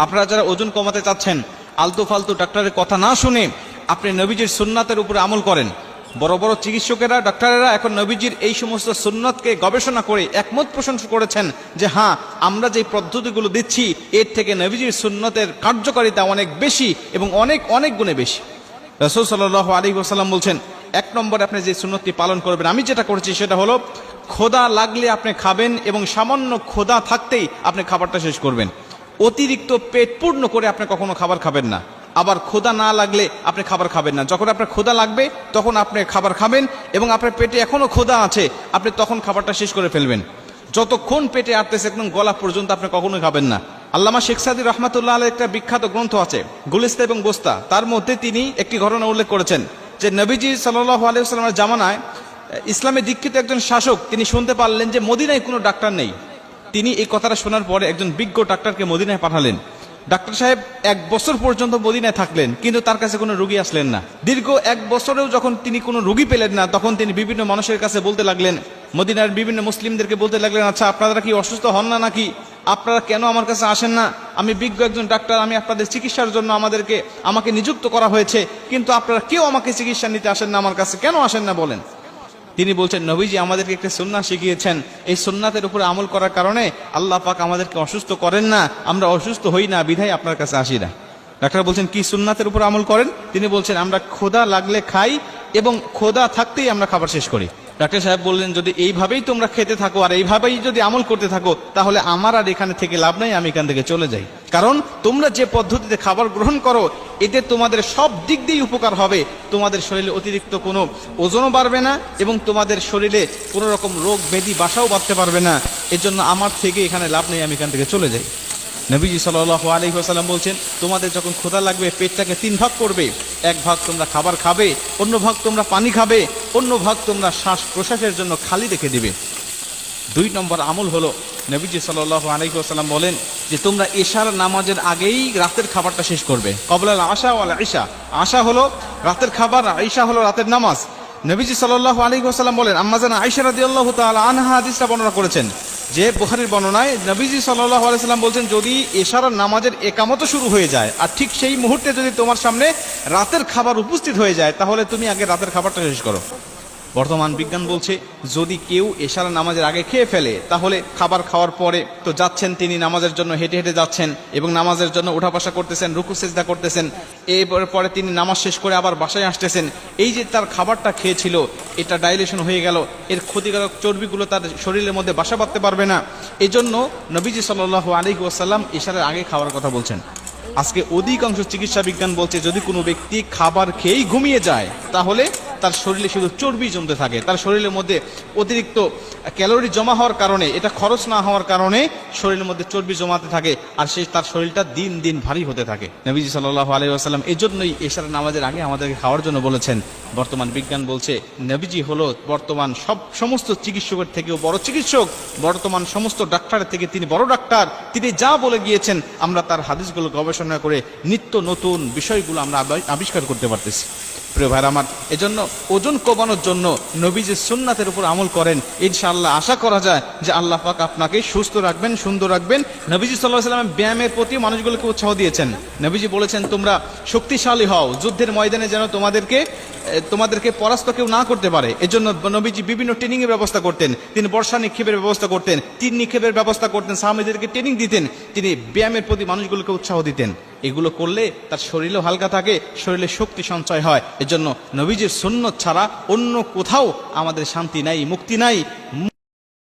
আপনারা যারা ওজন কমাতে চাচ্ছেন, আলতু ফালতু ডাক্তারের কথা না শুনে আপনি নবীজির সুন্নাতের উপরে আমল করেন। বড় বড় চিকিৎসকেরা, ডাক্তারেরা এখন নবীজির এই সমস্ত সুন্নতকে গবেষণা করে একমত প্রশংসা করেছেন যে হ্যাঁ আমরা যে পদ্ধতিগুলো দিচ্ছি, এর থেকে নবীজির সুন্নতের কার্যকারিতা অনেক বেশি এবং অনেক অনেক গুণে বেশি। রসুল সাল্লাহ আলী ওসাল্লাম বলছেন, এক নম্বরে আপনি যে সুন্নতটি পালন করবেন, আমি যেটা করেছি সেটা হলো, খোদা লাগলে আপনি খাবেন এবং সামান্য খোদা থাকতেই আপনি খাবারটা শেষ করবেন। অতিরিক্ত পেট পূর্ণ করে আপনি কখনো খাবার খাবেন না। আবার ক্ষুধা না লাগলে আপনি খাবার খাবেন না। যখন আপনার ক্ষুধা লাগবে, তখন আপনি খাবার খাবেন এবং আপনার পেটে এখনও ক্ষুধা আছে, আপনি তখন খাবারটা শেষ করে ফেলবেন। যতক্ষণ পেটে আটতেছে একদম গলা পর্যন্ত আপনি কখনোই খাবেন না। আল্লামা শেখ সাদি রহমাতুল্লাহ আলের একটা বিখ্যাত গ্রন্থ আছে, গুলিস্তা এবং গোস্তা। তার মধ্যে তিনি একটি ঘটনা উল্লেখ করেছেন, যে নবীজি সাল্লাহ আলিয়াল্লামের জামানায়, ইসলামে দীক্ষিত একজন শাসক, তিনি শুনতে পারলেন যে মদিনায় কোনো ডাক্তার নেই। তিনি এই কথাটা শোনার পরে একজন বিজ্ঞ ডাক্তারকে মদিনায় পাঠালেন। ডাক্তার সাহেব, এক বছর পর্যন্ত মদিনায় থাকলেন, কিন্তু তার কাছে কোনো রুগী আসলেন না। দীর্ঘ এক বছরেও যখন তিনি কোনো রুগী পেলেন না, তখন তিনি বিভিন্ন মানুষের কাছে বলতে লাগলেন, মদিনার বিভিন্ন মুসলিমদেরকে বলতে লাগলেন আচ্ছা আপনারা কি অসুস্থ হন না নাকি? আপনারা কেন আমার কাছে আসেন না? আমি বিজ্ঞ একজন ডাক্তার, আমি আপনাদের চিকিৎসার জন্য আমাদেরকে, আমাকে নিযুক্ত করা হয়েছে, কিন্তু আপনারা কেউ আমাকে চিকিৎসা নিতে আসেন না, আমার কাছে কেন আসেন না? বলেন। তিনি বলছেন, নবীজি আমাদেরকে একটা সুন্না শিখিয়েছেন। এই সুন্নাতের উপর আমল করার কারণে আল্লাহ পাক আমাদেরকে অসুস্থ করেন না, আমরা অসুস্থ হই না, বিধায় আপনার কাছে আসি না। ডাক্তার বলছেন, কি সুন্নাতের উপর আমল করেন? তিনি বলছেন, আমরা খোদা লাগলে খাই এবং খোদা থাকতেই আমরা খাবার শেষ করি। ডাক্তার সাহেব বললেন, যদি এইভাবেই তোমরা খেতে থাকো আর এইভাবেই যদি আমল করতে থাকো, তাহলে আমার আর এখানে থেকে লাভ নাই, আমি এখান থেকে চলে যাই। কারণ তোমরা যে পদ্ধতিতে খাবার গ্রহণ করো, এতে তোমাদের সব দিক দিয়েই উপকার হবে। তোমাদের শরীরে অতিরিক্ত কোনো ওজনও বাড়বে না এবং তোমাদের শরীরে কোনো রকম রোগ, ব্যাধি, বাসাও বাঁধতে পারবে না। এজন্য আমার থেকে এখানে লাভ নেই, আমি এখান থেকে চলে যাই। নবীজি সাল্লাহ আলহি আসাল্লাম বলছেন, তোমাদের যখন ক্ষুধা লাগবে, পেটটাকে তিন ভাগ করবে। এক ভাগ তোমরা খাবার খাবে, অন্য ভাগ তোমরা পানি খাবে, অন্য ভাগ তোমরা শ্বাস প্রশ্বাসের জন্য খালি রেখে দিবে। দুই নম্বর আমল হলো, নবীজি সাল্লাহ আলহি আসাল্লাম বলেন যে তোমরা এশার নামাজের আগেই রাতের খাবারটা শেষ করবে। কবলাল আশা ওয়ালা আইসা আশা হলো রাতের খাবার আইসা হলো রাতের নামাজ। নবীজি সাল্লাহ আলী আসাল্লাম বলেন আম্মাজান আইসা রাদি আল্লাহ তালা আনহা হাদিসটা বর্ণনা করেছেন, যে বুখারির বর্ণনায় নবীজি সাল্লাহ আলাইসাল্লাম বলছেন, যদি এশার নামাজের একামত শুরু হয়ে যায়, আর ঠিক সেই মুহূর্তে যদি তোমার সামনে রাতের খাবার উপস্থিত হয়ে যায়, তাহলে তুমি আগে রাতের খাবারটা শেষ করো। বর্তমান বিজ্ঞান বলছে, যদি কেউ এশারা নামাজের আগে খেয়ে ফেলে, তাহলে খাবার খাওয়ার পরে তো যাচ্ছেন তিনি নামাজের জন্য, হেঁটে হেঁটে যাচ্ছেন এবং নামাজের জন্য উঠা করতেছেন, রুকু, সেজদা করতেছেন। এরপরে পরে তিনি নামাজ শেষ করে আবার বাসায় আসতেছেন। এই যে তার খাবারটা খেয়েছিল, এটা ডাইলেশন হয়ে গেল। এর ক্ষতিকারক চর্বিগুলো তার শরীরের মধ্যে বাসা বাঁধতে পারবে না। এজন্য নবীজি সাল্লাহ আলী ওয়াসাল্লাম এশারের আগে খাওয়ার কথা বলছেন। আজকে অধিকাংশ চিকিৎসা বিজ্ঞান বলছে, যদি কোনো ব্যক্তি খাবার খেয়েই ঘুমিয়ে যায়, তাহলে তার শরীরে শুধু চর্বি জমতে থাকে। তার শরীরের মধ্যে অতিরিক্ত ক্যালোরি জমা হওয়ার কারণে, এটা খরচ না হওয়ার কারণে শরীরের মধ্যে চর্বি জমাতে থাকে আর সে তার শরীরটা দিন দিন ভারী হতে থাকে। নবীজি সাল্লাহ আলাইসাল্লাম এই জন্যই এশার নামাজের আগে আমাদেরকে খাওয়ার জন্য বলেছেন, বর্তমান বিজ্ঞান বলছে, নবীজি হলো বর্তমান সব সমস্ত চিকিৎসকের থেকেও বড় চিকিৎসক, বর্তমান সমস্ত ডাক্তারের থেকে তিনি বড় ডাক্তার, তিনি যা বলে গিয়েছেন আমরা তার হাদিসগুলো গবেষণা করে নিত্য নতুন বিষয়গুলো আমরা আবিষ্কার করতে পারতেছি। প্রিয় ভাইর আমার, এজন্য ওজন কমানোর জন্য নবীজি সুন্নাতের উপর আমল করেন। ইনশাআল্লাহ আশা করা যায় যে আল্লাহ পাক আপনাকে সুস্থ রাখবেন, সুন্দর রাখবেন। নবীজি সাল্লাহ সাল্লাম ব্যায়ামের প্রতি মানুষগুলোকে উৎসাহ দিয়েছেন। নবীজি বলেছেন, তোমরা শক্তিশালী হও। যুদ্ধের ময়দানে যেন তোমাদেরকে তোমাদেরকে পরাস্ত কেউ না করতে পারে। এজন্য নবীজি বিভিন্ন ট্রেনিংয়ের ব্যবস্থা করতেন। তিনি বর্ষা নিক্ষেপের ব্যবস্থা করতেন, তীর নিক্ষেপের ব্যবস্থা করতেন সাহামিদেরকে ট্রেনিং দিতেন। তিনি ব্যায়ামের প্রতি মানুষগুলোকে উৎসাহ দিতেন। এগুলো করলে তার শরীরও হালকা থাকে, শরীরে শক্তি সঞ্চয় হয়। এজন্য নবীজির সুন্নত ছাড়া অন্য কোথাও আমাদের শান্তি নাই, মুক্তি নাই।